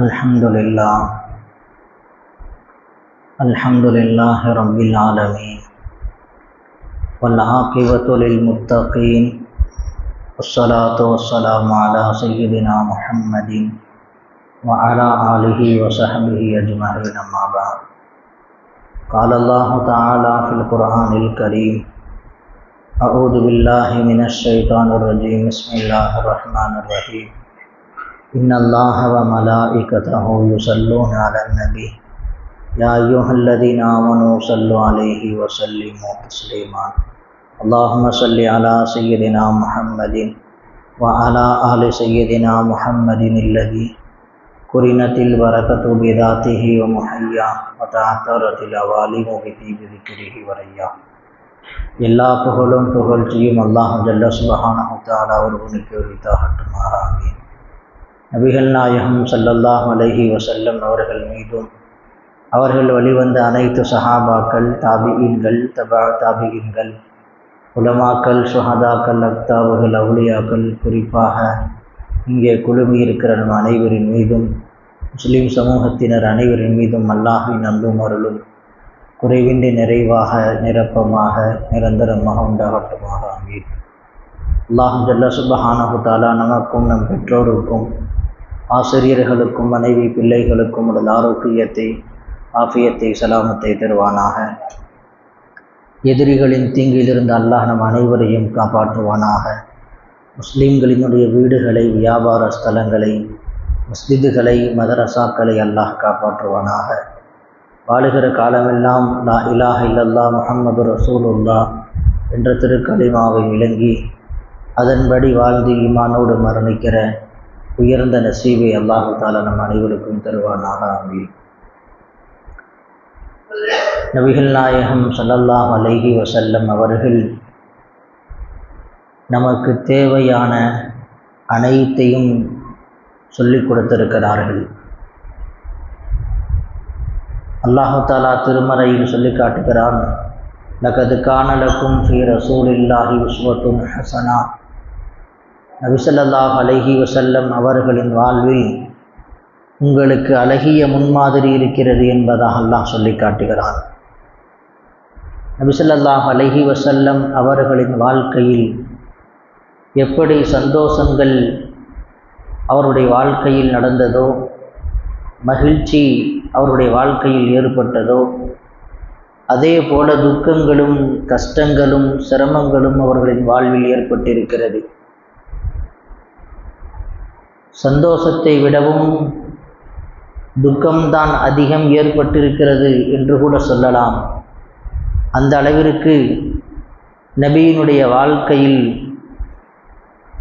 الحمد لله الحمد لله رب العالمين والعاقبة للمتقين والصلاة والسلام على سيدنا محمد وعلى آله وصحبه أجمعين أما بعد۔ قال الله تعالى في القرآن الكريم أعوذ بالله من الشيطان الرجيم بسم الله الرحمن الرحيم إن الله وملائكته يصلون على النبي يا أيها الذين آمنوا صلوا عليه وسلموا تسليما اللهم صل على سيدنا محمد وعلى آل سيدنا محمد الذي قرنت البركة بذاته ومحيا وتعثرت الأوالم بطيب ذكره وريا எல்லா புகழும் புகழ்ச்சியும் அல்லாஹ் ஜல்ல சுபஹானஹு தஆலா ஒருவனுக்கு உரித்தாகட்டுமாக ஆமீன் நபிகள் நாயகம் சல்லல்லாஹ் அலஹி வசல்லம் அவர்கள் மீதும் அவர்கள் வழிவந்த அனைத்து சஹாபாக்கள் தாபியின்கள் தபா தாபியின்கள் உலமாக்கள் சுஹதாக்கள் அக்தாபுகள் அவுலியாக்கள் குறிப்பாக இங்கே குழுமி இருக்கிற நம் அனைவரின் மீதும் முஸ்லீம் சமூகத்தினர் அனைவரின் மீதும் அல்லாஹின் அன்பும் அருளும் குறைவின்றி நிறைவாக நிரப்பமாக நிரந்தரமாக உண்டாகட்டுமாக. அமீர் அல்லாஹ் ஜல்ல சுபஹானஹு தாலா நமக்கும் நம் பெற்றோருக்கும் ஆசிரியர்களுக்கும் மனைவி பிள்ளைகளுக்கும் உடல் ஆரோக்கியத்தை ஆஃபியத்தை சலாமத்தை தருவானாக. எதிரிகளின் தீங்கிலிருந்து அல்லாஹ் நம் அனைவரையும் காப்பாற்றுவானாக. முஸ்லீம்களினுடைய வீடுகளை வியாபார ஸ்தலங்களை மஸ்ஜிதுகளை மதரசாக்களை அல்லாஹ் காப்பாற்றுவானாக. வாழுகிற காலமெல்லாம் லா இலாஹ இல்லல்லா முஹம்மது ரசூலுல்லா என்ற திருக்கலிமாவை விளங்கி அதன்படி வாழ்ந்து ஈமானோடு மரணிக்கிற உயர்ந்த நசீபை அல்லாஹு தாலா நம் அனைவருக்கும் தருவானாக அமீர் நபிகள் நாயகம் சல்லல்லாஹ் அலைஹி வசல்லம் அவர்கள் நமக்கு தேவையான அனைத்தையும் சொல்லிக் கொடுத்திருக்கிறார்கள். அல்லாஹு தாலா திருமறையில் சொல்லி காட்டுகிறான் லகது காணலக்கும் ஃபி ரசூலில்லாஹி விஸ்வத்தும் ஹசனா. நபிசல்லாஹ் அலஹி வசல்லம் அவர்களின் வாழ்வில் உங்களுக்கு அழகிய முன்மாதிரி இருக்கிறது என்பதாக அல்லாஹ் சொல்லி காட்டுகிறான். நபிசல்லாஹ் அலஹி வசல்லம் அவர்களின் வாழ்க்கையில் எப்படி சந்தோஷங்கள் அவருடைய வாழ்க்கையில் நடந்ததோ மகிழ்ச்சி அவருடைய வாழ்க்கையில் ஏற்பட்டதோ அதே போல துக்கங்களும் கஷ்டங்களும் சிரமங்களும் அவர்களின் வாழ்வில் ஏற்பட்டிருக்கிறது. சந்தோஷத்தை விடவும் துக்கம்தான் அதிகம் ஏற்பட்டிருக்கிறது என்று கூட சொல்லலாம். அந்த அளவிற்கு நபியினுடைய வாழ்க்கையில்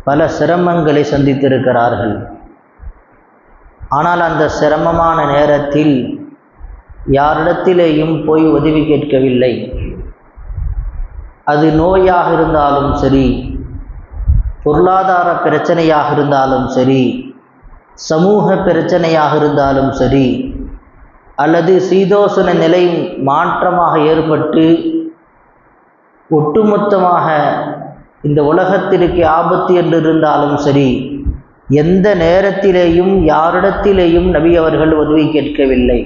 பல சிரமங்களை சந்தித்திருக்கிறார்கள். ஆனால் அந்த சிரமமான நேரத்தில் யாரிடத்திலேயும் போய் உதவி கேட்கவில்லை. அது நோயாக இருந்தாலும் சரி பொருளாதார பிரச்சனையாக இருந்தாலும் சரி சமூக பிரச்சனையாக இருந்தாலும் சரி அல்லது சீதோசன நிலை மாற்றமாக ஏற்பட்டு ஒட்டுமொத்தமாக இந்த உலகத்திற்கு ஆபத்து என்று இருந்தாலும் சரி எந்த நேரத்திலேயும் யாரிடத்திலேயும் நபி அவர்கள் உதவி கேட்கவில்லை.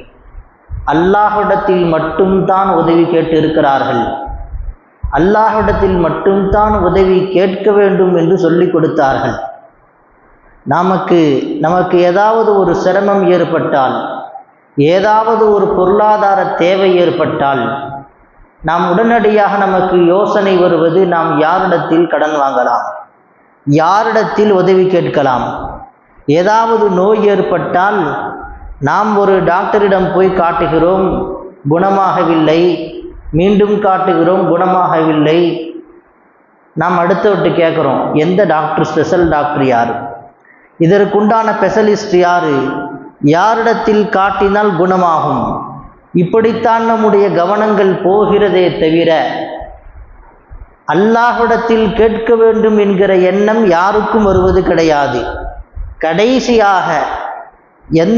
அல்லாஹிடத்தில் மட்டும்தான் உதவி கேட்டு இருக்கிறார்கள் அல்லாஹிடத்தில் மட்டும்தான் உதவி கேட்க வேண்டும் என்று சொல்லிக் கொடுத்தார்கள். நமக்கு நமக்கு ஏதாவது ஒரு சிரமம் ஏற்பட்டால் ஏதாவது ஒரு பொருளாதார தேவை ஏற்பட்டால் நாம் உடனடியாக நமக்கு யோசனை வருவது நாம் யாரிடத்தில் கடன் வாங்கலாம்? யாரிடத்தில் உதவி கேட்கலாம்? ஏதாவது நோய் ஏற்பட்டால் நாம் ஒரு டாக்டரிடம் போய் காட்டுகிறோம் குணமாகவில்லை மீண்டும் காட்டுகிறோம் குணமாகவில்லை. நாம் அடுத்தவர்கிட்ட கேட்குறோம் எந்த டாக்டர் ஸ்பெஷல் டாக்டர் யார்? இதற்குண்டான ஸ்பெஷலிஸ்ட் யார்? யாரிடத்தில் காட்டினால் குணமாகும்? இப்படித்தான் நம்முடைய கவனங்கள் போகிறதே தவிர அல்லாஹிடத்தில் கேட்க வேண்டும் என்கிற எண்ணம் யாருக்கும் வருவது கிடையாது. கடைசியாக எந்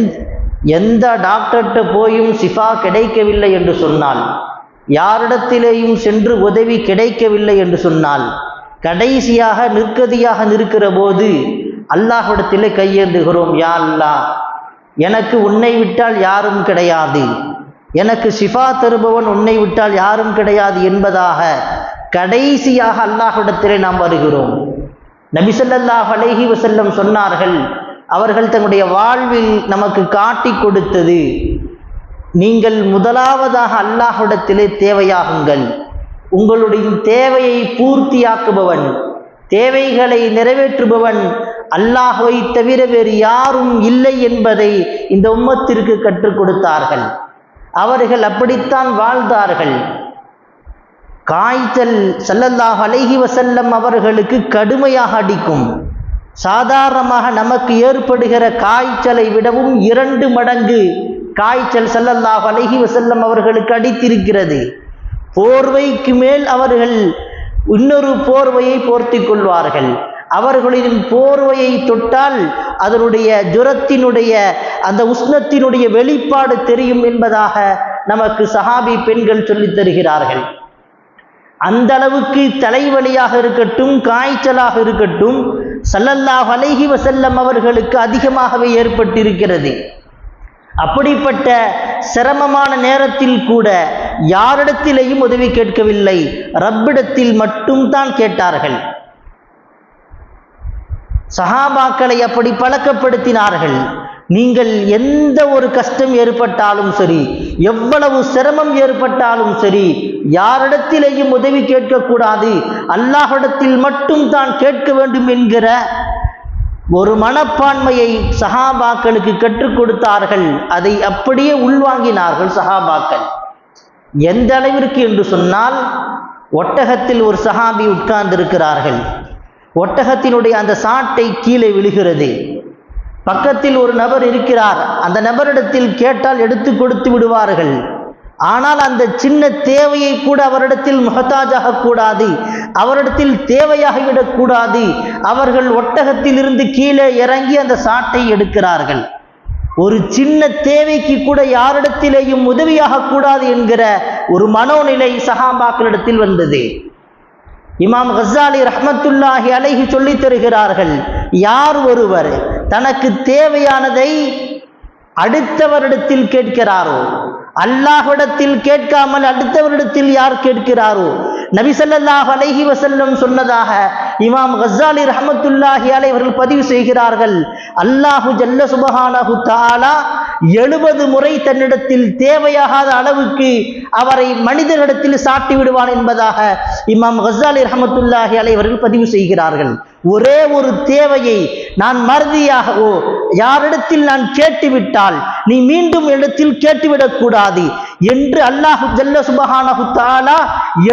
எந்த டாக்டர்கிட்ட போயும் சிஃபா கிடைக்கவில்லை என்று சொன்னால் யாரிடத்திலேயும் சென்று உதவி கிடைக்கவில்லை என்று சொன்னால் கடைசியாக நிற்கதியாக நிற்கிற போது அல்லாஹ்விடத்திலே கையேந்துகிறோம் யா அல்லாஹ் எனக்கு உன்னை விட்டால் யாரும் கிடையாது. எனக்கு ஷிஃபா தருபவன் உன்னை விட்டால் யாரும் கிடையாது என்பதாக கடைசியாக அல்லாஹ்விடத்திலே நாம் வருகிறோம். நபிசல்லாஹ் அலேஹி வசல்லம் சொன்னார்கள் அவர்கள் தன்னுடைய வாழ்வில் நமக்கு காட்டி கொடுத்தது நீங்கள் முதலாவதாக அல்லாஹுடத்திலே தேவையாகுங்கள். உங்களுடைய தேவையை பூர்த்தியாக்குபவன் தேவைகளை நிறைவேற்றுபவன் அல்லாஹுவை தவிர வேறு யாரும் இல்லை என்பதை இந்த உம்மத்திற்கு கற்றுக் கொடுத்தார்கள். அவர்கள் அப்படித்தான் வாழ்ந்தார்கள். காய்ச்சல் சல்லல்லாஹ் அலைஹி வசல்லம் அவர்களுக்கு கடுமையாக அடிக்கும். சாதாரணமாக நமக்கு ஏற்படுகிற காய்ச்சலை விடவும் இரண்டு மடங்கு காய்ச்சல் சல்லல்லாஹ் அலஹி வசல்லம் அவர்களுக்கு அடித்திருக்கிறது. போர்வைக்கு மேல் அவர்கள் இன்னொரு போர்வையை போர்த்தி கொள்வார்கள். அவர்களின் போர்வையை தொட்டால் அதனுடைய ஜுரத்தினுடைய அந்த உஷ்ணத்தினுடைய வெளிப்பாடு தெரியும் என்பதாக நமக்கு சஹாபி பெண்கள் சொல்லித் தருகிறார்கள். அந்த அளவுக்கு தலைவலியாக இருக்கட்டும் காய்ச்சலாக இருக்கட்டும் சல்லல்லாஹ் அலைஹி வசல்லம் அவர்களுக்கு அதிகமாகவே ஏற்பட்டிருக்கிறது. அப்படிப்பட்ட சிரமமான நேரத்தில் கூட யாரிடத்திலேயும் உதவி கேட்கவில்லை. ரப்பிடத்தில் மட்டும் தான் கேட்டார்கள். சஹாபாக்களை அப்படி பழக்கப்படுத்தினார்கள். நீங்கள் எந்த ஒரு கஷ்டம் ஏற்பட்டாலும் சரி எவ்வளவு சிரமம் ஏற்பட்டாலும் சரி யாரிடத்திலேயும் உதவி கேட்கக்கூடாது. அல்லாஹிடத்தில் மட்டும் தான் கேட்க வேண்டும் என்கிற ஒரு மனப்பான்மையை சஹாபாக்களுக்கு கற்றுக் கொடுத்தார்கள் அதை அப்படியே உள்வாங்கினார்கள் சஹாபாக்கள். எந்த அளவிற்கு என்று சொன்னால் ஒட்டகத்தில் ஒரு சஹாபி உட்கார்ந்திருக்கிறார்கள். ஒட்டகத்தினுடைய அந்த சாட்டை கீழே விழுகிறது. பக்கத்தில் ஒரு நபர் இருக்கிறார். அந்த நபரிடத்தில் கேட்டால் எடுத்து கொடுத்து விடுவார்கள். ஆனால் அந்த சின்ன தேவையை கூட அவரிடத்தில் முகத்தாஜாக கூடாது அவரிடத்தில் தேவையாகிவிடக் கூடாது அவர்கள் ஒட்டகத்தில் இருந்து கீழே இறங்கி அந்த சாட்டை எடுக்கிறார்கள். ஒரு சின்ன தேவைக்கு கூட யாரிடத்திலேயும் உதவியாக கூடாது என்கிற ஒரு மனோநிலை சஹாபாக்களிடத்தில் வந்தது. இமாம் ஹசாலி ரஹமத்துல்லாஹி அலைஹி சொல்லித் தருகிறார்கள் யார் ஒருவர் தனக்கு தேவையானதை அடுத்தவரிடத்தில் கேட்கிறாரோ அல்லாஹ்விடத்தில் கேட்காமல் அடுத்தவரிடத்தில் யார் கேட்கிறாரோ? நபிசல்லாஹ் அலைஹி வசல்லம் சொன்னதாக இமாம் கசாலி ரஹமத்துல்லாஹி அலை அவர்கள் பதிவு செய்கிறார்கள். அல்லாஹு ஜல்ல சுபஹானஹு தாலா எழுபது முறை தன்னிடத்தில் தேவையாகாத அளவுக்கு அவரை மனிதனிடத்தில் சாட்டி விடுவான் என்பதாக இமாம் கசாலி ரஹமத்துல்லாஹி அலை அவர்கள் பதிவு செய்கிறார்கள். ஒரே ஒரு தேவையை நான் மறதியாகவோ யாரிடத்தில் நான் கேட்டுவிட்டால் நீ மீண்டும் இடத்தில் கேட்டுவிடக்கூடாது என்று அல்லாஹ் ஜல்ல சுபஹானஹு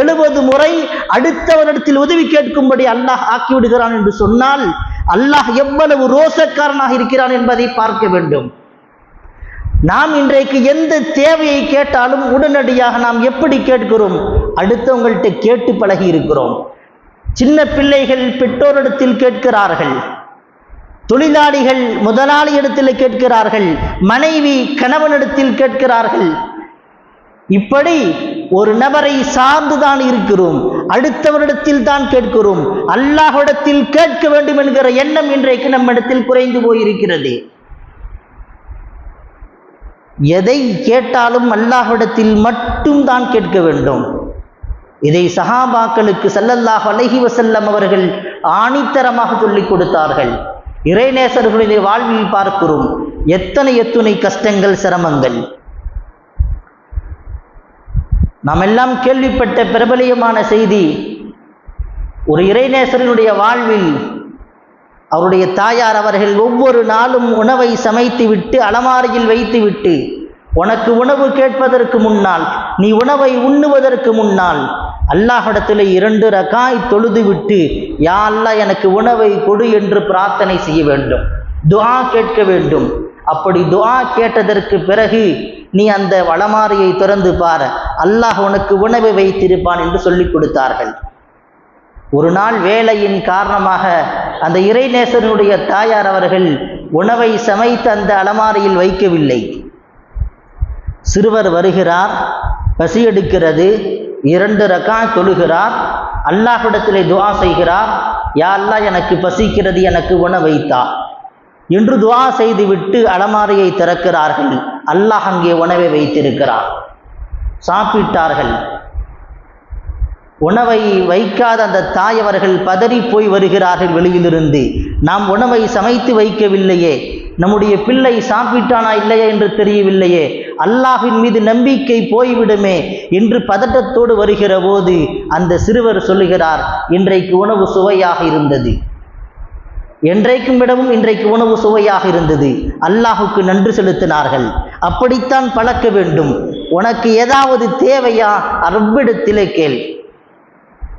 எழுபது முறை அடுத்தவரிடத்தில் உதவி கேட்கும்படி அல்லாஹ் ஆக்கிவிடுகிறான் என்று சொன்னால் அல்லாஹ் எவ்வளவு ரோசக்காரனாக இருக்கிறான் என்பதை பார்க்க வேண்டும். நாம் இன்றைக்கு எந்த தேவையை கேட்டாலும் உடனடியாக நாம் எப்படி கேட்கிறோம்? அடுத்தவங்கள்ட்ட கேட்டு பழகி இருக்கிறோம். சின்ன பிள்ளைகள் பெற்றோரிடத்தில் கேட்கிறார்கள். தொழிலாளிகள் முதலாளி இடத்தில் கேட்கிறார்கள். மனைவி கணவனிடத்தில் கேட்கிறார்கள். இப்படி ஒரு நபரை சார்ந்துதான் இருக்கிறோம். அடுத்தவரிடத்தில் தான் கேட்கிறோம். அல்லாஹிடத்தில் கேட்க வேண்டும் என்கிற எண்ணம் இன்றைக்கு நம்மிடத்தில் குறைந்து போயிருக்கிறது. எதை கேட்டாலும் அல்லாஹிடத்தில் மட்டும் தான் கேட்க வேண்டும். இதை சஹாபாக்களுக்கு சல்லல்லாஹ் அலஹி வசல்லம் அவர்கள் ஆணித்தரமாக சொல்லிக் கொடுத்தார்கள். இறைநேசர்களுடைய வாழ்வில் பார்க்கிறோம் எத்தனை எத்துணை கஷ்டங்கள் சிரமங்கள். நாம் எல்லாம் கேள்விப்பட்ட பிரபலியமான செய்தி ஒரு இறைநேசரினுடைய வாழ்வில் அவருடைய தாயார் அவர்கள் ஒவ்வொரு நாளும் உணவை சமைத்து விட்டு அலமாரியில் வைத்துவிட்டு உனக்கு உணவு கேட்பதற்கு முன்னால் நீ உணவை உண்ணுவதற்கு முன்னால் அல்லாஹிடத்தில் இரண்டு ரகாய் தொழுது விட்டு யா அல்லா எனக்கு உணவை கொடு என்று பிரார்த்தனை செய்ய வேண்டும். துஆ கேட்க வேண்டும். அப்படி துஆ கேட்டதற்கு பிறகு நீ அந்த வளமாரியை திறந்து பார். அல்லாஹ் உனக்கு உணவை வைத்திருப்பான் என்று சொல்லிக் கொடுத்தார்கள். ஒரு நாள் வேலையின் காரணமாக அந்த இறைநேசனுடைய தாயார் அவர்கள் உணவை சமைத்து அந்த அலமாரியில் வைக்கவில்லை. சிறுவர் வருகிறார் பசி எடுக்கிறது. இரண்டு ரக்கா தொழுகிறார். அல்லாஹ்விடத்திலே துவா செய்கிறார். யா அல்லாஹ் எனக்கு பசிக்கிறது எனக்கு உணவைத்தா. என்று துவா செய்துவிட்டு அலமாரியை திறக்கிறார்கள். அல்லாஹ் அங்கே உணவை வைத்திருக்கிறார். சாப்பிட்டார்கள். உணவை வைக்காத அந்த தாயவர்கள் பதறி போய் வருகிறார்கள் வெளியிலிருந்து. நாம் உணவை சமைத்து வைக்கவில்லையே. நம்முடைய பிள்ளை சாப்பிட்டானா இல்லையா என்று தெரியவில்லையே. அல்லாஹின் மீது நம்பிக்கை போய்விடுமே என்று பதட்டத்தோடு வருகிற போது அந்த சிறுவர் சொல்லுகிறார் இன்றைக்கு உணவு சுவையாக இருந்தது. என்றைக்கும் விடவும் இன்றைக்கு உணவு சுவையாக இருந்தது. அல்லாஹுக்கு நன்றி செலுத்தினார்கள். அப்படித்தான் பழக்க வேண்டும். உனக்கு ஏதாவது தேவையா? ரப்பிடத்திலே கேள்.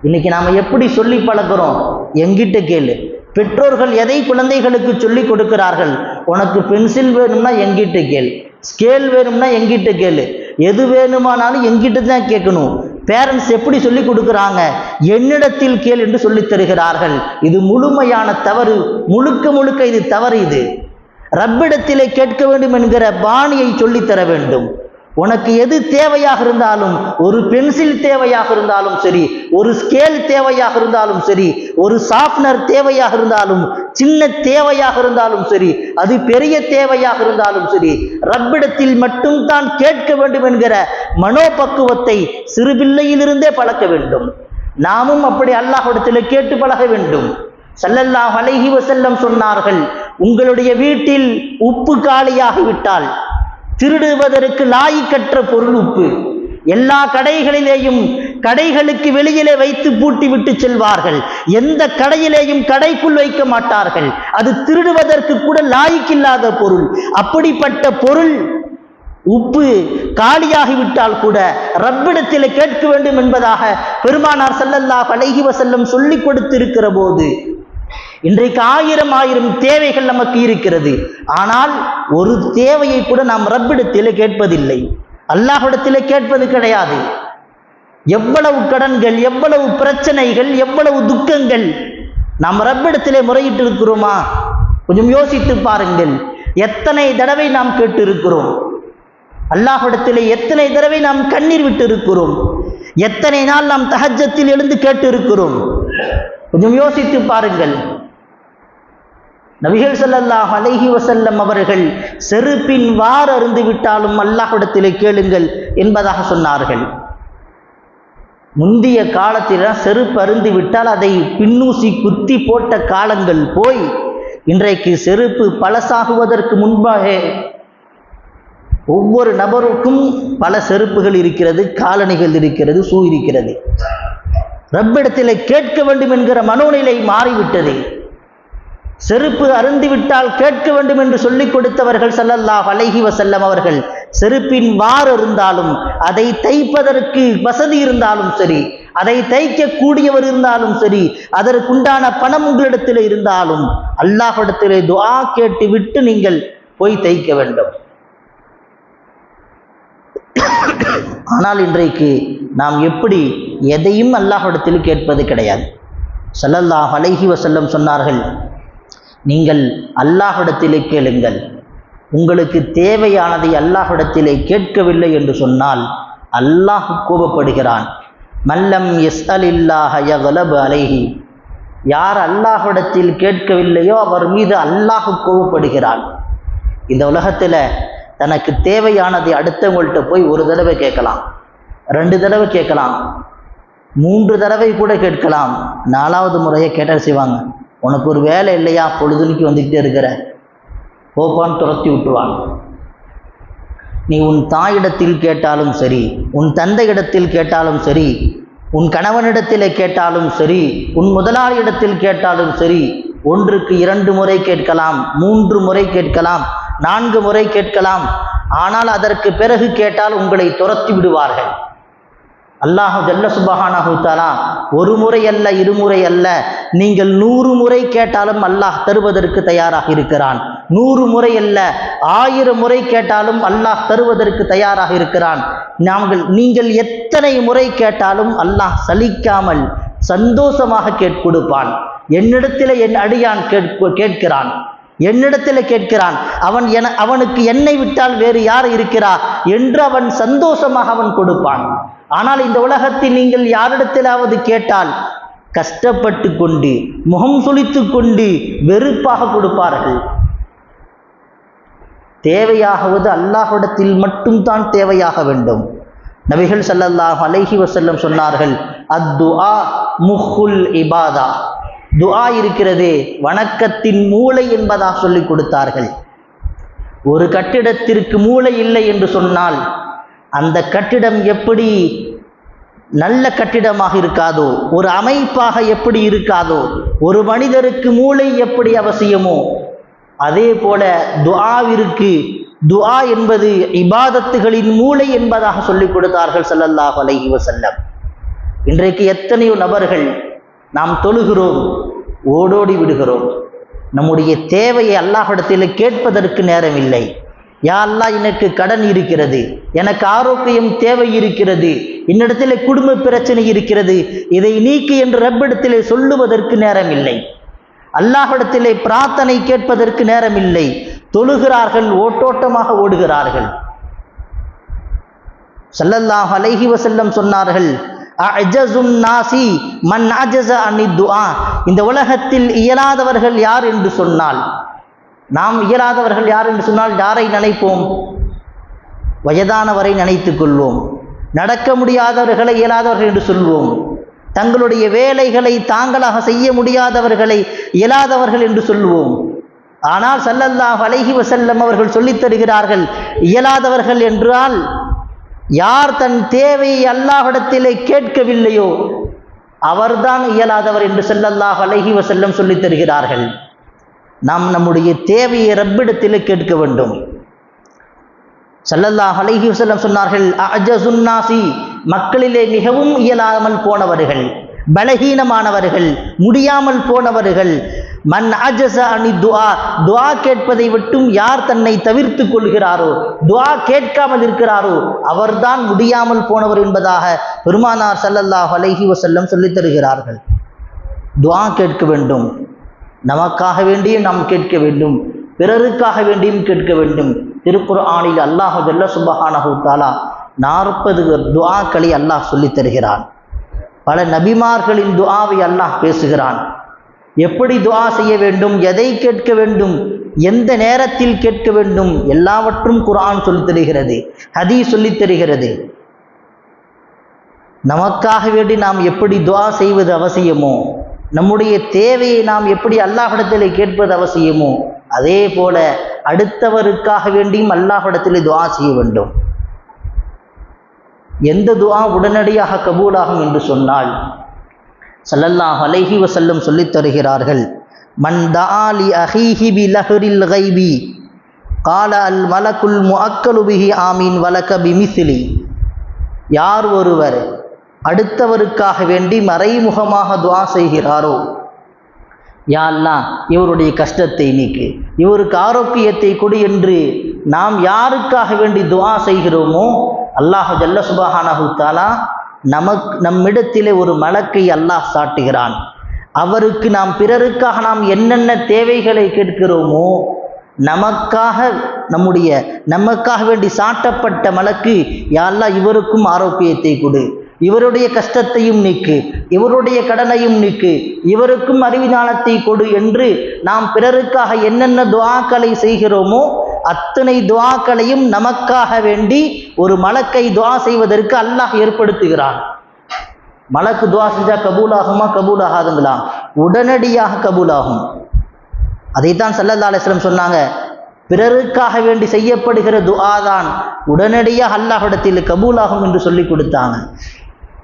இன்னைக்கு நாம் எப்படி சொல்லி பழக்கிறோம் எங்கிட்ட கேளு. பெற்றோர்கள் எதை குழந்தைகளுக்கு சொல்லி கொடுக்கிறார்கள்? உனக்கு பென்சில் வேணும்னா எங்கிட்ட கேள். ஸ்கேல் வேணும்னா எங்கிட்ட கேளு. எது வேணுமானாலும் எங்கிட்ட தான் கேட்கணும். பேரண்ட்ஸ் எப்படி சொல்லி கொடுக்குறாங்க? என்னிடத்தில் கேள் என்று சொல்லித் தருகிறார்கள். இது முழுமையான தவறு. முழுக்க முழுக்க இது தவறு இது. ரப்பிடத்திலே கேட்க வேண்டும் என்கிற பாணியை சொல்லித்தர வேண்டும். உனக்கு எது தேவையாக இருந்தாலும் ஒரு பென்சில் தேவையாக இருந்தாலும் சரி ஒரு ஸ்கேல் தேவையாக இருந்தாலும் சரி ஒரு சாஃப்ட்னர் தேவையாக இருந்தாலும் சின்ன தேவையாக இருந்தாலும் சரி அது பெரிய தேவையாக இருந்தாலும் சரி ரப்பிடத்தில் மட்டும் தான் கேட்க வேண்டும் என்கிற மனோபக்குவத்தை சிறுபிள்ளையிலிருந்தே பழக்க வேண்டும். நாமும் அப்படி அல்லாஹிடத்தில் கேட்டு பழக வேண்டும். சல்லல்லாஹ் அலைஹி வசல்லம் சொன்னார்கள் உங்களுடைய வீட்டில் உப்பு காலியாகிவிட்டால் திருடுவதற்கு லாய்க்கற்ற பொருள் உப்பு எல்லா கடைகளிலேயும் கடைகளுக்கு வெளியிலே வைத்து பூட்டி விட்டு செல்வார்கள். எந்த கடையிலேயும் கடைக்குள் வைக்க மாட்டார்கள். அது திருடுவதற்கு கூட லாய்க்கில்லாத பொருள். அப்படிப்பட்ட பொருள் உப்பு காலியாகிவிட்டால் கூட ரப்பிடத்தில் கேட்க வேண்டும் என்பதாக பெருமானார் செல்லல்லா அலைஹி வஸல்லம் சொல்லிக் கொடுத்திருக்கிற போது இன்றைக்கு ஆயிரம் ஆயிரம் தேவைகள் நமக்கு இருக்கிறது. ஆனால் ஒரு தேவையை கூட நாம் ரப்பிடத்தில் கேட்பதில்லை. அல்லாஹிடத்திலே கேட்பது கிடையாது. எவ்வளவு கடன்கள் எவ்வளவு பிரச்சனைகள் எவ்வளவு துக்கங்கள் நாம் ரப்பிடத்திலே முறையிட்டு இருக்கிறோமா கொஞ்சம் யோசித்து பாருங்கள். எத்தனை தடவை நாம் கேட்டு இருக்கிறோம் அல்லாஹ்விடத்திலே எத்தனை தடவை நாம் கண்ணீர் விட்டு இருக்கிறோம் எத்தனை நாள் நாம் தகஜத்தில் எழுந்து கேட்டு இருக்கிறோம் கொஞ்சம் யோசித்து பாருங்கள். நபிகள் சல்லாஹ் அலஹி வசல்லம் அவர்கள் செருப்பின் வார் அருந்து விட்டாலும் அல்லாஹிடத்திலே கேளுங்கள் என்பதாக சொன்னார்கள். முந்திய காலத்தில் செருப்பு அருந்து விட்டால் அதை பின்னூசி குத்தி போட்ட காலங்கள் போய் இன்றைக்கு செருப்பு பழசாகுவதற்கு முன்பாக ஒவ்வொரு நபருக்கும் பல செருப்புகள் இருக்கிறது காலணிகள் இருக்கிறது சூ இருக்கிறது. ரப்பிடத்தில் கேட்க வேண்டும் என்கிற மனோநிலை மாறிவிட்டது. செருப்பு அருந்திவிட்டால் கேட்க வேண்டும் என்று சொல்லிக் கொடுத்தவர்கள் ஸல்லல்லாஹு அலைஹி வசல்லம் அவர்கள் செருப்பின் வார் இருந்தாலும் அதை தைப்பதற்கு வசதி இருந்தாலும் சரி அதை தைக்கக்கூடியவர் இருந்தாலும் சரி அதற்குண்டான பணம் உங்களிடத்தில் இருந்தாலும் அல்லாஹிடத்திலே துஆ கேட்டு விட்டு நீங்கள் போய் தைக்க வேண்டும். ஆனால் இன்றைக்கு நாம் எப்படி எதையும் அல்லாஹிடத்தில் கேட்பது கிடையாது. சல்லல்லாஹ் அலைஹி வசல்லம் சொன்னார்கள் நீங்கள் அல்லாஹிடத்திலே கேளுங்கள். உங்களுக்கு தேவையானதை அல்லாஹிடத்திலே கேட்கவில்லை என்று சொன்னால் அல்லாஹ் கோபப்படுகிறான். மல்லம் எஸ் அலில்லாஹ யகலபு அலைஹி. யார் அல்லாஹிடத்தில் கேட்கவில்லையோ அவர் மீது அல்லாஹ் கோபப்படுகிறான். இந்த உலகத்தில் தனக்கு தேவையானதை அடுத்தவங்கள்ட்ட போய் ஒரு தடவை கேட்கலாம். ரெண்டு தடவை கேட்கலாம். மூன்று தடவை கூட கேட்கலாம். நாலாவது முறையை கேட்டால் செய்வாங்க. உனக்கு ஒரு வேலை இல்லையா? பொழுதுனிக்கு வந்துக்கிட்டே இருக்கிற. போப்பான்னு துரத்தி விட்டுருவாங்க நீ உன் தாயிடத்தில் கேட்டாலும் சரி உன் தந்தையிடத்தில் கேட்டாலும் சரி உன் கணவனிடத்தில் கேட்டாலும் சரி உன் முதலாளியிடத்தில் கேட்டாலும் சரி ஒன்றுக்கு இரண்டு முறை கேட்கலாம் மூன்று முறை கேட்கலாம் நான்கு முறை கேட்கலாம். ஆனால் அதற்கு பிறகு கேட்டால் உங்களை துரத்தி விடுவார்கள். அல்லாஹு ஜல்ல சுபஹானா ஒரு முறை அல்ல இருமுறை அல்ல. நீங்கள் நூறு முறை கேட்டாலும் அல்லாஹ் தருவதற்கு தயாராக இருக்கிறான். நூறு முறை அல்ல ஆயிரம் முறை கேட்டாலும் அல்லாஹ் தருவதற்கு தயாராக இருக்கிறான். நாங்கள் நீங்கள் எத்தனை முறை கேட்டாலும் அல்லாஹ் சலிக்காமல் சந்தோஷமாக கேட் கொடுப்பான். என்னிடத்தில் என் அடியான் கேட்க கேட்கிறான். என்னிடத்தில் கேட்கிறான். அவன் என அவனுக்கு என்னை விட்டால் வேறு யார் இருக்கிறார் என்று அவன் சந்தோஷமாக அவன் கொடுப்பான். ஆனால் இந்த உலகத்தில் நீங்கள் யாரிடத்திலாவது கேட்டால் கஷ்டப்பட்டு கொண்டு முகம் சுழித்து கொண்டு வெறுப்பாக கொடுப்பார்கள். தேவையாகுவது அல்லாஹ்விடத்தில் மட்டும்தான் தேவையாக வேண்டும். நபிகள் சல்லல்லாஹ் அலைஹி வசல்லம் சொன்னார்கள் அத்துஆ முஹுல் இபாதா. துஆ இருக்கிறதே வணக்கத்தின் மூளை என்பதாக சொல்லிக் கொடுத்தார்கள். ஒரு கட்டிடத்திற்கு மூளை இல்லை என்று சொன்னால் அந்த கட்டிடம் எப்படி நல்ல கட்டிடமாக இருக்காதோ ஒரு அமைப்பாக எப்படி இருக்காதோ ஒரு மனிதருக்கு மூளை எப்படி அவசியமோ அதே போல துஆவிற்கு துஆ என்பது இபாதத்துகளின் மூளை என்பதாக சொல்லிக் கொடுத்தார்கள் ஸல்லல்லாஹு அலைஹி வசல்லம் இன்றைக்கு எத்தனையோ நபர்கள் நாம் தொழுகிறோம் ஓடோடி விடுகிறோம். நம்முடைய தேவையை அல்லாஹிடத்தில் கேட்பதற்கு நேரம் இல்லை யா அல்லாஹ் எனக்கு கடன் இருக்கிறது எனக்கு ஆரோக்கியம் தேவை இருக்கிறது என்னிடத்தில் குடும்ப பிரச்சனை இருக்கிறது இதை நீக்கு என்று ரப்பிடத்திலே சொல்லுவதற்கு நேரம் இல்லை அல்லாஹிடத்திலே பிரார்த்தனை கேட்பதற்கு நேரம் இல்லை தொழுகிறார்கள் ஓட்டோட்டமாக ஓடுகிறார்கள். சல்லல்லாஹ் அலைஹி வசல்லம் சொன்னார்கள் நாசி மன் அஜஸ அனி துஆ. இந்த உலகத்தில் இயலாதவர்கள் யார் என்று சொன்னால் நாம் இயலாதவர்கள் யார் என்று சொன்னால் யாரை நினைப்போம்? வயதானவரை நினைத்துக் கொள்வோம். நடக்க முடியாதவர்களை இயலாதவர்கள் என்று சொல்வோம். தங்களுடைய வேலைகளை தாங்களாக செய்ய முடியாதவர்களை இயலாதவர்கள் என்று சொல்லுவோம் ஆனால் ஸல்லல்லாஹு அலைஹி வசல்லம் அவர்கள் சொல்லித் தருகிறார்கள் இயலாதவர்கள் என்றால் யார் தன் தேவையை அல்லாஹிடத்திலே கேட்கவில்லையோ அவர்தான் இயலாதவர் என்று செல்லல்லாஹ் அலைஹி வசல்லம் சொல்லித் தருகிறார்கள். நாம் நம்முடைய தேவையை ரப்பிடத்திலே கேட்க வேண்டும். சல்லல்லாஹ் அலைஹி வஸல்லம் சொன்னார்கள் அஜசுன்னாசி மக்களிலே மிகவும் இயலாமல் போனவர்கள் பலகீனமானவர்கள் முடியாமல் போனவர்கள். மன் அஜச அனி துவா துவா கேட்பதை விட்டும் யார் தன்னை தவிர்த்து கொள்கிறாரோ துவா கேட்காமல் இருக்கிறாரோ அவர்தான் முடியாமல் போனவர் என்பதாக பெருமானார் சல்லல்லாஹ் அலைஹி வசல்லம் சொல்லித் தருகிறார்கள். துவா கேட்க வேண்டும். நமக்காக வேண்டியும் நாம் கேட்க வேண்டும். பிறருக்காக வேண்டியும் கேட்க வேண்டும். திருக்குர்ஆனில் அல்லாஹ் வெல்ல சுபஹானஹு தஆலா நாற்பது துஆக்களை அல்லாஹ் சொல்லித் தருகிறான். பல நபிமார்களின் துஆவை அல்லாஹ் பேசுகிறான். எப்படி துஆ செய்ய வேண்டும் எதை கேட்க வேண்டும் எந்த நேரத்தில் கேட்க வேண்டும் எல்லாவற்றும் குரான் சொல்லித் தருகிறது ஹதீஸ் சொல்லித் தருகிறது. நமக்காக வேண்டி நாம் எப்படி துவா செய்வது அவசியமோ நம்முடைய தேவையை நாம் எப்படி அல்லாஹிடத்தில் கேட்பது அவசியமோ அதே போல அடுத்தவருக்காக வேண்டியும் அல்லாஹிடத்தில் துவா செய்ய வேண்டும். எந்த துவா உடனடியாக கபூலாகும் என்று சொன்னால் சல்லல்லாஹ் அலைஹி வசல்லம் சொல்லித் தருகிறார்கள் மன் தஆலி அஹீஹி பி லஹரில் கைபி கால அல் மலக்குல் முஅக்கலு பிஹி ஆமீன் வலக்க பிமிசிலி யார் ஒருவர் அடுத்தவருக்காக வேண்டி மறைமுகமாக துவா செய்கிறாரோ? யா இவருடைய கஷ்டத்தை நீக்கு. இவருக்கு ஆரோக்கியத்தை கொடு என்று நாம் யாருக்காக வேண்டி துவா செய்கிறோமோ அல்லாஹ் ஜல்ல சுபஹானஹு தஆலா நமக்கு நம்மிடத்திலே ஒரு மலக்கை அல்லாஹ் சாட்டுகிறான். அவருக்கு நாம் பிறருக்காக நாம் என்னென்ன தேவைகளை கேட்கிறோமோ நமக்காக நம்முடைய நமக்காக வேண்டி சாட்டப்பட்ட மலக்கு யா இவருக்கும் ஆரோக்கியத்தை கொடு. இவருடைய கஷ்டத்தையும் நீக்கு இவருடைய கடனையும் நீக்கு இவருக்கும் அறிவிஞானத்தை கொடு என்று நாம் பிறருக்காக என்னென்ன துவாக்களை செய்கிறோமோ அத்தனை துவாக்களையும் நமக்காக வேண்டி ஒரு மலக்கை துவா செய்வதற்கு அல்லாஹ் ஏற்படுத்துகிறான். மலக்கு துவா செஞ்சா கபூல் ஆகுமா கபூல் ஆகாதுங்களா உடனடியாக கபூல் ஆகும் அதைத்தான் சல்லல்லா அலிஸ்லம் சொன்னாங்க. பிறருக்காக வேண்டி செய்யப்படுகிற துஆ தான் உடனடியாக அல்லாஹ்விடத்தில் கபூலாகும் என்று சொல்லி கொடுத்தாங்க.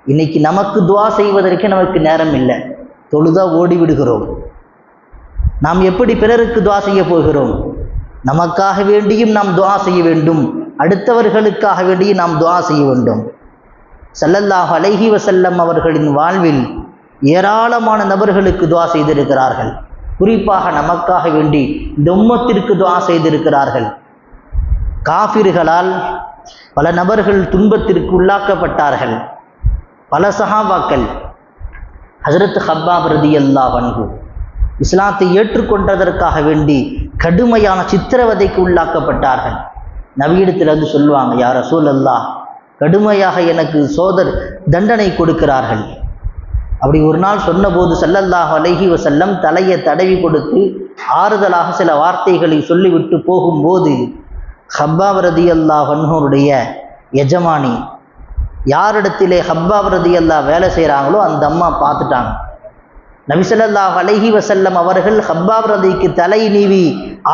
இன்னைக்கு நமக்கு துவா செய்வதற்கு நமக்கு நேரம் இல்லை. தொழுதா ஓடி விடுகிறோம். நாம் எப்படி பிறருக்கு துவா செய்ய போகிறோம்? நமக்காக வேண்டியும் நாம் துவா செய்ய வேண்டும். அடுத்தவர்களுக்காக வேண்டியும் நாம் துவா செய்ய வேண்டும். சல்லல்லாஹ் அலைஹி வசல்லம் அவர்களின் வாழ்வில் ஏராளமான நபர்களுக்கு துவா செய்திருக்கிறார்கள். குறிப்பாக நமக்காக வேண்டி இந்த உம்மத்திற்கு துஆ செய்திருக்கிறார்கள். காஃபிர்களால் பல நபர்கள் துன்பத்திற்கு உள்ளாக்கப்பட்டார்கள். பல சஹாபாக்கள் ஹஜரத் ஹப்பாப் அல்லா வன்கு இஸ்லாத்தை ஏற்றுக்கொண்டதற்காக வேண்டி கடுமையான சித்திரவதைக்கு உள்ளாக்கப்பட்டார்கள். நவீனத்தில் வந்து சொல்லுவாங்க யார் ரசூல் அல்லா கடுமையாக எனக்கு சோதர் தண்டனை கொடுக்கிறார்கள். அப்படி ஒரு நாள் சொன்னபோது சல்லல்லாஹ் அலைஹி வசல்லம் தலையை தடவி கொடுத்து ஆறுதலாக சில வார்த்தைகளை சொல்லிவிட்டு போகும்போது ஹப்பாப் ரதி அல்லாஹன்னுடைய எஜமானி யாரிடத்திலே ஹப்பா ரதி அல்லா வேலை செய்கிறாங்களோ அந்த அம்மா பார்த்துட்டாங்க. நபிசல்லாஹ் அலைஹி வசல்லம் அவர்கள் ஹப்பா ரதிக்கு தலை நீவி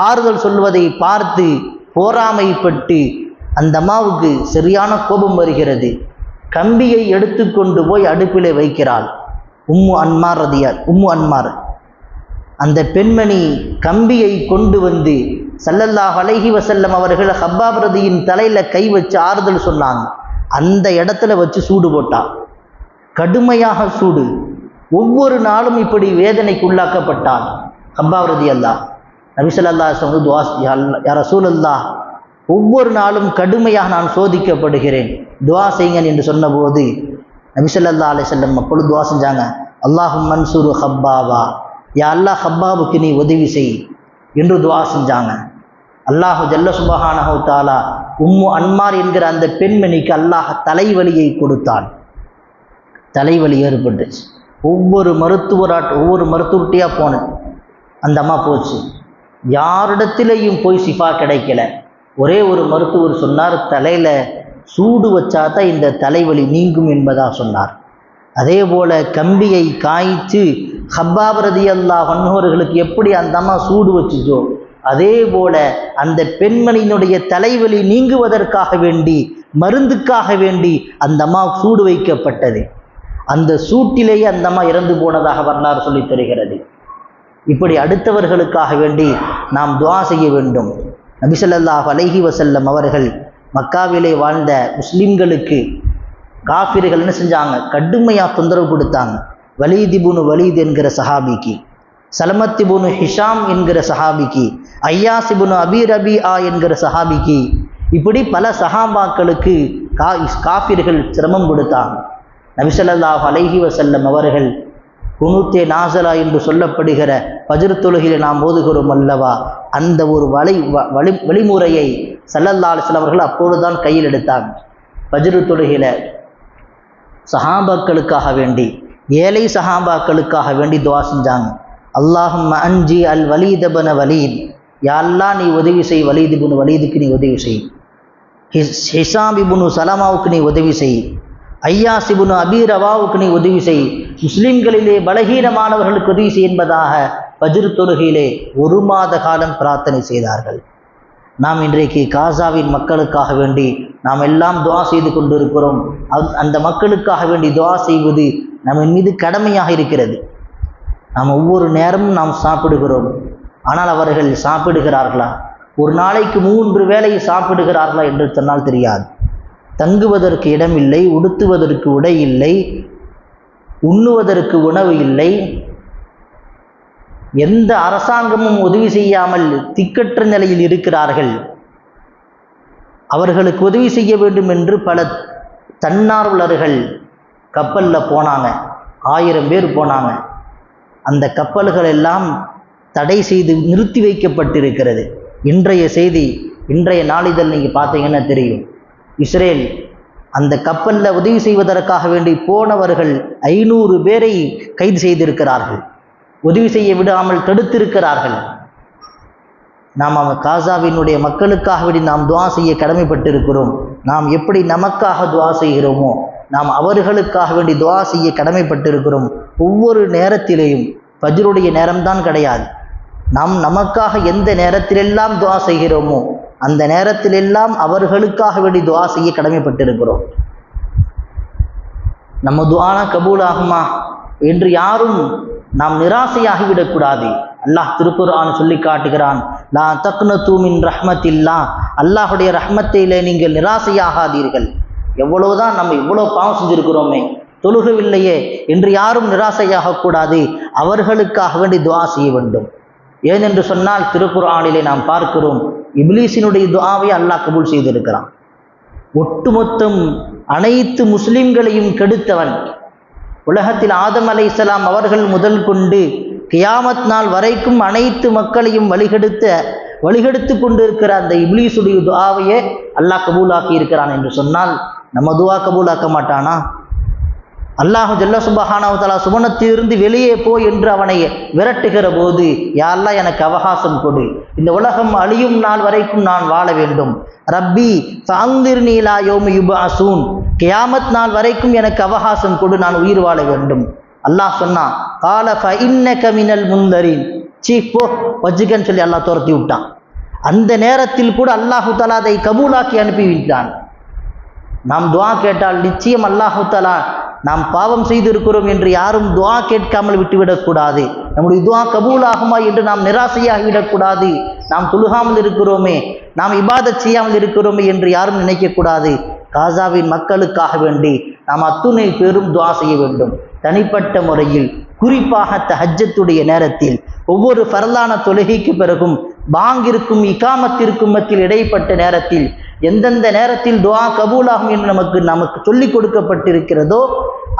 ஆறுதல் சொல்வதை பார்த்து போராமைப்பட்டு அந்த அம்மாவுக்கு சரியான கோபம் வருகிறது. கம்பியை எடுத்துக்கொண்டு போய் அடுப்பிலே வைக்கிறாள். உம்மு அன்மார் ரதியார் உம்மு அன்மார். அந்த பெண்மணி கம்பியை கொண்டு வந்து சல்லல்லாஹ் அலைஹி வசல்லம் அவர்கள் ஹப்பாப் ரதியின் தலையில் கை வச்சு ஆறுதல் சொன்னாங்க. அந்த இடத்துல வச்சு சூடு போட்டா. கடுமையாக சூடு. ஒவ்வொரு நாளும் இப்படி வேதனைக்கு உள்ளாக்கப்பட்டான் ஹப்பாப் ரதி அல்லா நபிசல்லா வந்து துவாஸ் யார சூழல்லா ஒவ்வொரு நாளும் கடுமையாக நான் சோதிக்கப்படுகிறேன். துவா செய்யுங்க என்று சொன்னபோது நபிசல்லா அலை செல்லம் அப்பொழுது துவா செஞ்சாங்க. அல்லாஹும் மன்சூரு ஹப்பாவா யா அல்லாஹ் ஹப்பாவுக்கு நீ உதவி செய் என்று துவா செஞ்சாங்க. அல்லாஹு ஜல்ல சுபஹானஹு தாலா உம்மு அன்மார் என்கிற அந்த பெண்மணிக்கு அல்லாஹ் தலைவலியை கொடுத்தான். தலைவலி ஏற்பட்டுச்சு. ஒவ்வொரு மருத்துவராட் ஒவ்வொரு மருத்துவர்கிட்டையாக போனேன். அந்த அம்மா போச்சு. யாரிடத்திலையும் போய் சிஃபா கிடைக்கல. ஒரே ஒரு மருத்துவர் சொன்னார் தலையில் சூடு வச்சா தான் இந்த தலைவலி நீங்கும் என்பதாக சொன்னார். அதே போல் கம்பியை காய்ச்சி ஹப்பாபரதி அல்லா வன்னோர்களுக்கு எப்படி அந்த அம்மா சூடு வச்சுச்சோ அதே போல அந்த பெண்மணியினுடைய தலைவலி நீங்குவதற்காக வேண்டி மருந்துக்காக வேண்டி அந்த அம்மா சூடு வைக்கப்பட்டது. அந்த சூட்டிலேயே அந்த அம்மா இறந்து போனதாக வரலாறு சொல்லித் தருகிறது. இப்படி அடுத்தவர்களுக்காக வேண்டி நாம் துவா செய்ய வேண்டும். நபிசல்லாஹ் அலைஹி வசல்லம் அவர்கள் மக்காவிலே வாழ்ந்த முஸ்லிம்களுக்கு காஃபிர்கள் என்ன செஞ்சாங்க? கடுமையாக தொந்தரவு கொடுத்தாங்க. வலீதிபுனு வலீத் என்கிற சஹாபிக்கு. சலமத்திபுனு ஹிஷாம் என்கிற சஹாபிக்கு ஐயாசிபுனு அபீர் அபி ஆ என்கிற சஹாபிக்கு இப்படி பல சஹாபாக்களுக்கு கா காஃபிர்கள் சிரமம் கொடுத்தாங்க நபிசல்லாஹ் அலைஹி வசல்லம் அவர்கள் குனுத்தே நாசலா என்று சொல்லப்படுகிற பஜர் தொழுகையில் நாம் ஓதுகிறோம் அல்லவா? அந்த ஒரு வலை வழி வழிமுறையை சல்லல்லா அலிஸ்லாம் அவர்கள் அப்பொழுதுதான் கையில் எடுத்தாங்க. பஜ்ரு தொழுகையில் சஹாபாக்களுக்காக வேண்டி ஏழை சஹாபாக்களுக்காக வேண்டி துவா செஞ்சாங்க. அல்லாஹம் அஞ்சி அல் வலீதபன வலீத். யாரெல்லாம் நீ உதவி செய் வலீதுபுனு வலீதுக்கு நீ உதவி செய். ஹிஸ் ஹிசாபிபுனு சலமாவுக்கு நீ உதவி செய். ஐயாசிபுனு அபீர் அவாவுக்கு நீ உதவி செய். முஸ்லீம்களிலே பலகீனமானவர்களுக்கு உதவி செய் என்பதாக பஜ்ரு தொழுகையிலே ஒரு மாத காலம் பிரார்த்தனை செய்தார்கள். நாம் இன்றைக்கு காசாவின் மக்களுக்காக வேண்டி நாம் எல்லாம் துவா செய்து கொண்டிருக்கிறோம். அந்த மக்களுக்காக வேண்டி துவா செய்வது நம்ம மீது கடமையாக இருக்கிறது. நாம் ஒவ்வொரு நேரமும் நாம் சாப்பிடுகிறோம். ஆனால் அவர்கள் சாப்பிடுகிறார்களா? ஒரு நாளைக்கு மூன்று வேளை சாப்பிடுகிறார்களா என்று சொன்னால் தெரியாது. தங்குவதற்கு இடம் இல்லை உடுத்துவதற்கு உடை இல்லை உண்ணுவதற்கு உணவு இல்லை. எந்த அரசாங்கமும் உதவி செய்யாமல் திக்கற்ற நிலையில் இருக்கிறார்கள். அவர்களுக்கு உதவி செய்ய வேண்டும் என்று பல தன்னார்வலர்கள் கப்பலில் போனாங்க. ஆயிரம் பேர் போனாங்க. அந்த கப்பல்கள் எல்லாம் தடை செய்து நிறுத்தி வைக்கப்பட்டிருக்கிறது. இன்றைய செய்தி இன்றைய நாளிதழ் நீங்கள் பார்த்தீங்கன்னா தெரியும். இஸ்ரேல் அந்த கப்பலில் உதவி செய்வதற்காக வேண்டி போனவர்கள் ஐநூறு பேரை கைது செய்திருக்கிறார்கள். உதவி செய்ய விடாமல் தடுத்திருக்கிறார்கள். நாம் அவன் காசாவினுடைய மக்களுக்காக வேண்டி நாம் துவா செய்ய கடமைப்பட்டிருக்கிறோம். நாம் எப்படி நமக்காக துவா செய்கிறோமோ நாம் அவர்களுக்காக வேண்டி துவா செய்ய கடமைப்பட்டிருக்கிறோம். ஒவ்வொரு நேரத்திலேயும் பஜ்ருடைய நேரம்தான் கிடையாது. நாம் நமக்காக எந்த நேரத்திலெல்லாம் துவா செய்கிறோமோ அந்த நேரத்திலெல்லாம் அவர்களுக்காக வேண்டி துவா செய்ய கடமைப்பட்டிருக்கிறோம். நம்ம துவானா கபூல் ஆகுமா என்று யாரும் நாம் நிராசையாகிவிடக்கூடாது அல்லாஹ் திருக்குர்ஆன் சொல்லி காட்டுகிறான் லா தக்ன தூமின் ரஹ்மத்தில்லா. அல்லாஹுடைய ரஹ்மத்திலே நீங்கள் நிராசையாகாதீர்கள். எவ்வளவுதான் நம்ம இவ்வளோ பாவம் செஞ்சிருக்கிறோமே. தொழுகவில்லையே என்று யாரும் நிராசையாகக்கூடாது. அவர்களுக்காக வேண்டி துவா செய்ய வேண்டும். ஏனென்று சொன்னால் திருக்குறானிலே நாம் பார்க்கிறோம் இப்லீஸினுடைய துவாவை அல்லாஹ் கபூல் செய்திருக்கிறான். ஒட்டுமொத்தம் அனைத்து முஸ்லிம்களையும் கெடுத்தவன் உலகத்தில் ஆதம் அலை இஸ்லாம் அவர்கள் முதல் கொண்டு கியாமத் நாள் வரைக்கும் அனைத்து மக்களையும் வழிகெடுத்த வழிகெடுத்து கொண்டிருக்கிற அந்த இப்லீஸுடைய துவாவையே அல்லாஹ் கபூலாக்கி இருக்கிறான் என்று சொன்னால் நம்ம துவா கபூலாக்க மாட்டானா? அல்லாஹு ஜல்ல சுபஹானவதலா சுவனத்திலிருந்து வெளியே போ என்று அவனை விரட்டுகிற போது யாரெல்லாம் எனக்கு அவகாசம் கொடு. இந்த உலகம் அழியும் நாள் வரைக்கும் நான் வாழ வேண்டும். ரப்பி சாந்திர் நீலா யோமி யுபாசூன் கியாமத் நாள் வரைக்கும் எனக்கு அவகாசம் கொடு நான் உயிர் வாழ வேண்டும். அல்லாஹ் சொன்னான் கால ஃப இன்ன கமினல் முந்தரின் சீ போ வச்சுக்கன்னு சொல்லி அல்லாஹ் துரத்தி விட்டான். அந்த நேரத்தில் கூட அல்லாஹு தலா அதை கபூலாக்கி அனுப்பிவிட்டான் நாம் துவா கேட்டால் நிச்சயம் அல்லாஹுத்தலா நாம் பாவம் செய்திருக்கிறோம் என்று யாரும் துவா கேட்காமல் விட்டுவிடக்கூடாது நம்முடைய துவா கபூலாகுமா என்று நாம் நிராசையாகிவிடக்கூடாது நாம் துழுகாமல் இருக்கிறோமே நாம் இபாதத் செய்யாமல் இருக்கிறோமே என்று யாரும் நினைக்கக்கூடாது காசாவின் மக்களுக்காக வேண்டி நாம் அத்துணை பேரும் துவா செய்ய வேண்டும். தனிப்பட்ட முறையில் குறிப்பாக தஹஜத்துடைய நேரத்தில் ஒவ்வொரு பரலான தொழுகைக்கு பிறகும் பாங்கிற்கும் இகாமத்திற்கும் மத்தியில் இடைப்பட்ட நேரத்தில் எந்தெந்த நேரத்தில் துவா கபூலாகும் என்று நமக்கு நமக்கு சொல்லிக் கொடுக்கப்பட்டிருக்கிறதோ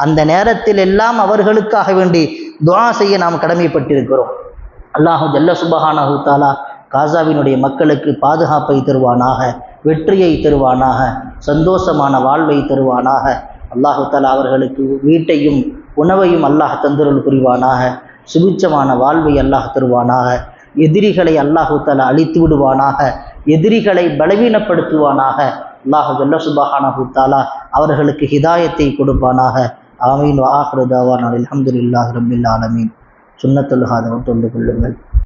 அந்த நேரத்தில் எல்லாம் அவர்களுக்காக வேண்டி துவா செய்ய நாம் கடமைப்பட்டிருக்கிறோம். அல்லாஹு ஜல்ல சுபஹானஹு தாலா காசாவினுடைய மக்களுக்கு பாதுகாப்பை தருவானாக வெற்றியை தருவானாக சந்தோஷமான வாழ்வை தருவானாக. அல்லாஹு தாலா அவர்களுக்கு வீட்டையும் உணவையும் அல்லாஹ் தந்துருள் புரிவானாக. சுபிச்சமான வாழ்வை அல்லாஹ் தருவானாக. எதிரிகளை அல்லாஹூத்தால தாலா அழித்து விடுவானாக எதிரிகளை பலவீனப்படுத்துவானாக. அல்லாஹு ஜல்ல சுபஹானஹு அவர்களுக்கு ஹிதாயத்தை கொடுப்பானாக. ஆமீன் வாஹ்ரு அலமதுல்லாஹ் ரபில் ஆலமீன். சுண்ணத்துல்ஹாதவன் தொண்டு கொள்ளுங்கள்.